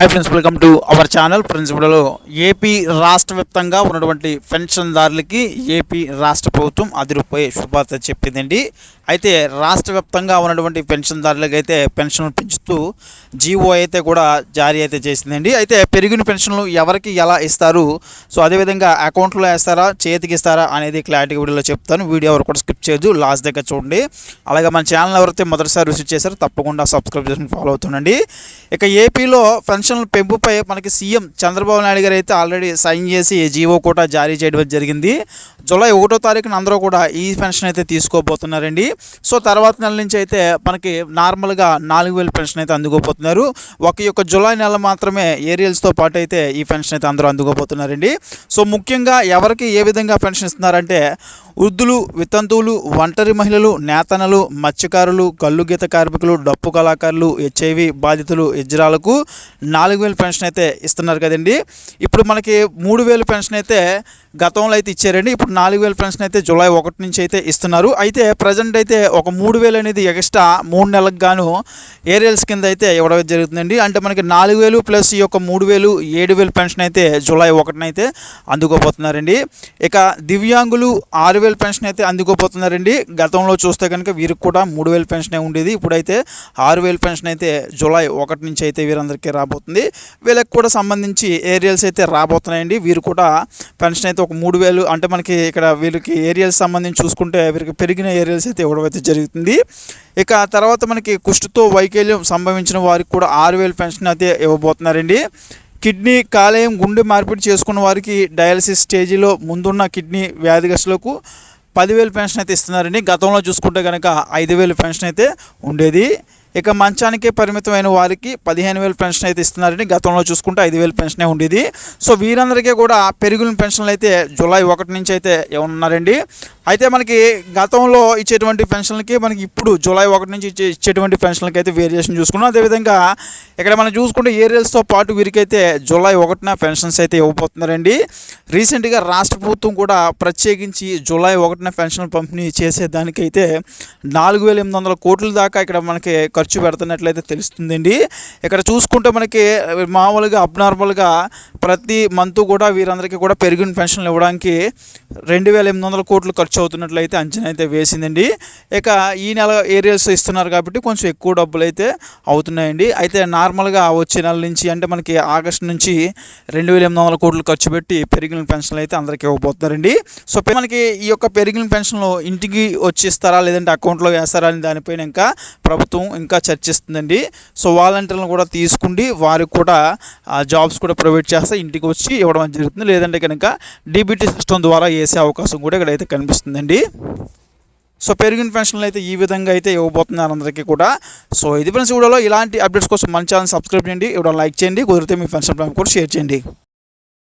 Hi friends welcome to our channel friends AP రాష్ట్ర వ్యాప్తంగా ఉన్నటువంటి పెన్షన్దారులకి ఏపీ రాష్ట్ర ప్రభుత్వం అదిరిపోయే శుభార్త చెప్పిందండి. అయితే రాష్ట్ర వ్యాప్తంగా ఉన్నటువంటి పెన్షన్దారులకు అయితే పెన్షన్లు పెంచుతూ జీవో అయితే కూడా జారీ అయితే చేసిందండి. అయితే పెరిగిన పెన్షన్లు ఎవరికి ఎలా ఇస్తారు? సో అదేవిధంగా అకౌంట్లో వేస్తారా? చేతికి ఇస్తారా? అనేది క్లారిటీ వీడియోలో చెప్తాను. వీడియో ఎవరు కూడా స్కిప్ చేయదు లాస్ట్ దగ్గర చూడండి. అలాగే మన ఛానల్ ఎవరైతే మొదటిసారి విజిట్ చేశారో తప్పకుండా సబ్స్క్రైబ్ చేసుకుని ఫాలో అవుతుండండి. ఇక ఏపీలో పెన్షన్ల పెంపుపై మనకి సీఎం చంద్రబాబు నాయుడు గారు అయితే ఆల్రెడీ సైన్ చేసి జీవో కూడా జారీ చేయడం జరిగింది. జూలై ఒకటో తారీఖున అందరూ కూడా ఈ పెన్షన్ అయితే తీసుకోబోతున్నారండి. సో తర్వాత నెల నుంచి అయితే మనకి నార్మల్గా నాలుగు వేల పెన్షన్ అయితే అందుకోబోతున్నారు. ఒక యొక్క జూలై నెల మాత్రమే ఏరియల్స్తో పాటు అయితే ఈ పెన్షన్ అయితే అందరూ అందుకోబోతున్నారండి. సో ముఖ్యంగా ఎవరికి ఏ విధంగా పెన్షన్ ఇస్తున్నారంటే వృద్ధులు వితంతువులు ఒంటరి మహిళలు నేతనలు మత్స్యకారులు కళ్ళు గీత కార్మికులు డప్పు కళాకారులు హెచ్ఐవి బాధితులు ఇజ్రాలకు నాలుగు వేలు పెన్షన్ అయితే ఇస్తున్నారు కదండి. ఇప్పుడు మనకి మూడు వేలు పెన్షన్ అయితే గతంలో అయితే ఇచ్చారండి. ఇప్పుడు నాలుగు వేల పెన్షన్ అయితే జూలై ఒకటి నుంచి అయితే ఇస్తున్నారు. అయితే ప్రజెంట్ అయితే ఒక మూడు వేలు అనేది ఎక్స్ట్రా మూడు నెలలకు గాను ఏరియల్స్ కింద అయితే ఇవ్వడం జరుగుతుందండి. అంటే మనకి నాలుగు వేలు ప్లస్ ఈ యొక్క మూడు వేలు ఏడు వేలు పెన్షన్ అయితే జూలై ఒకటినైతే అందుకోబోతున్నారండి. ఇక దివ్యాంగులు ఆరు వేలు పెన్షన్ అయితే అందుకోబోతున్నారండి. గతంలో చూస్తే కనుక వీరికి కూడా మూడు వేలు పెన్షన్ ఉండేది. ఇప్పుడైతే ఆరు వేలు పెన్షన్ అయితే జూలై ఒకటి నుంచి అయితే వీరందరికీ రాబోతుంది వీళ్ళకి కూడా సంబంధించి ఏరియల్స్ అయితే రాబోతున్నాయండి. వీరు కూడా పెన్షన్ అయితే ఒక మూడు వేలు అంటే మనకి ఇక్కడ వీళ్ళకి ఏరియల్స్ సంబంధించి చూసుకుంటే వీరికి పెరిగిన ఏరియల్స్ అయితే ఇవ్వడం అయితే జరుగుతుంది. ఇక తర్వాత మనకి కుష్టుతో వైకల్యం సంభవించిన వారికి కూడా ఆరు వేలు పెన్షన్ అయితే ఇవ్వబోతున్నారండి. కిడ్నీ కాలేయం గుండె మార్పిడి చేసుకున్న వారికి డయాలసిస్ స్టేజీలో ముందున్న కిడ్నీ వ్యాధిగ్రస్తులకు పదివేలు పెన్షన్ అయితే ఇస్తున్నారండి. గతంలో చూసుకుంటే కనుక ఐదు వేలు పెన్షన్ అయితే ఉండేది. ఇక మంచానికే పరిమితమైన వారికి పదిహేను వేలు పెన్షన్ అయితే ఇస్తున్నారని గతంలో చూసుకుంటే ఐదు వేలు పెన్షనే ఉండేది. సో వీరందరికీ కూడా పెరుగుల పెన్షన్లు అయితే జూలై ఒకటి నుంచి అయితే ఉన్నారండి అయితే మనకి గతంలో ఇచ్చేటువంటి పెన్షన్లకి మనకి ఇప్పుడు జూలై ఒకటి నుంచి ఇచ్చే ఇచ్చేటువంటి పెన్షన్లకి అయితే వేరియేషన్ చూసుకున్నాం. అదేవిధంగా ఇక్కడ మనం చూసుకుంటే ఏరియల్స్తో పాటు వీరికైతే జూలై ఒకటిన పెన్షన్స్ అయితే ఇవ్వబోతున్నారండి. రీసెంట్గా రాష్ట్ర ప్రభుత్వం కూడా ప్రత్యేకించి జూలై ఒకటిన పెన్షన్ పంపిణీ చేసేదానికైతే నాలుగు వేల ఎనిమిది వందల కోట్ల దాకా ఇక్కడ మనకి ఖర్చు పెడుతున్నట్లయితే తెలుస్తుందండి. ఇక్కడ చూసుకుంటే మనకి మామూలుగా అబ్నార్మల్గా ప్రతి మంత్ కూడా వీరందరికీ కూడా పెరిగిన పెన్షన్లు ఇవ్వడానికి రెండు వేల ఎనిమిది వందల కోట్లు ఖర్చు అవుతున్నట్లయితే అంచనా అయితే వేసిందండి. ఇక ఈ నెల ఏరియాస్ ఇస్తున్నారు కాబట్టి కొంచెం ఎక్కువ డబ్బులు అయితే అవుతున్నాయండి. అయితే నార్మల్గా వచ్చే నెల నుంచి అంటే మనకి ఆగస్ట్ నుంచి రెండు వేల ఎనిమిది వందల కోట్లు ఖర్చు పెట్టి పెరిగిన పెన్షన్లు అయితే అందరికీ ఇవ్వబోతున్నారండి. సో మనకి ఈ యొక్క పెరిగిన పెన్షన్లు ఇంటికి వచ్చి ఇస్తారా లేదంటే అకౌంట్లో వేస్తారా అని దానిపైన ఇంకా ప్రభుత్వం ఇంకా చర్చిస్తుందండి. సో వాలంటీర్లను కూడా తీసుకుండి వారికి కూడా జాబ్స్ కూడా ప్రొవైడ్ చేస్తారు ఇంటికి వచ్చి ఇవ్వడం జరుగుతుంది. లేదంటే కనుక డీబీటీ సిస్టమ్ ద్వారా వేసే అవకాశం కూడా ఇక్కడైతే కనిపిస్తుందండి. సో పెరిగిన పెన్షన్లు అయితే ఈ విధంగా అయితే ఇవ్వబోతున్నారు అందరికీ కూడా. సో ఇది ఫ్రెండ్స్ వీడియోలో ఇలాంటి అప్డేట్స్ కోసం మన ఛానల్ సబ్స్క్రైబ్ చేయండి. ఇవ్వడం లైక్ చేయండి. కుదిరితే మీ ఫ్రెండ్స్ ప్లాన్ కూడా షేర్ చేయండి.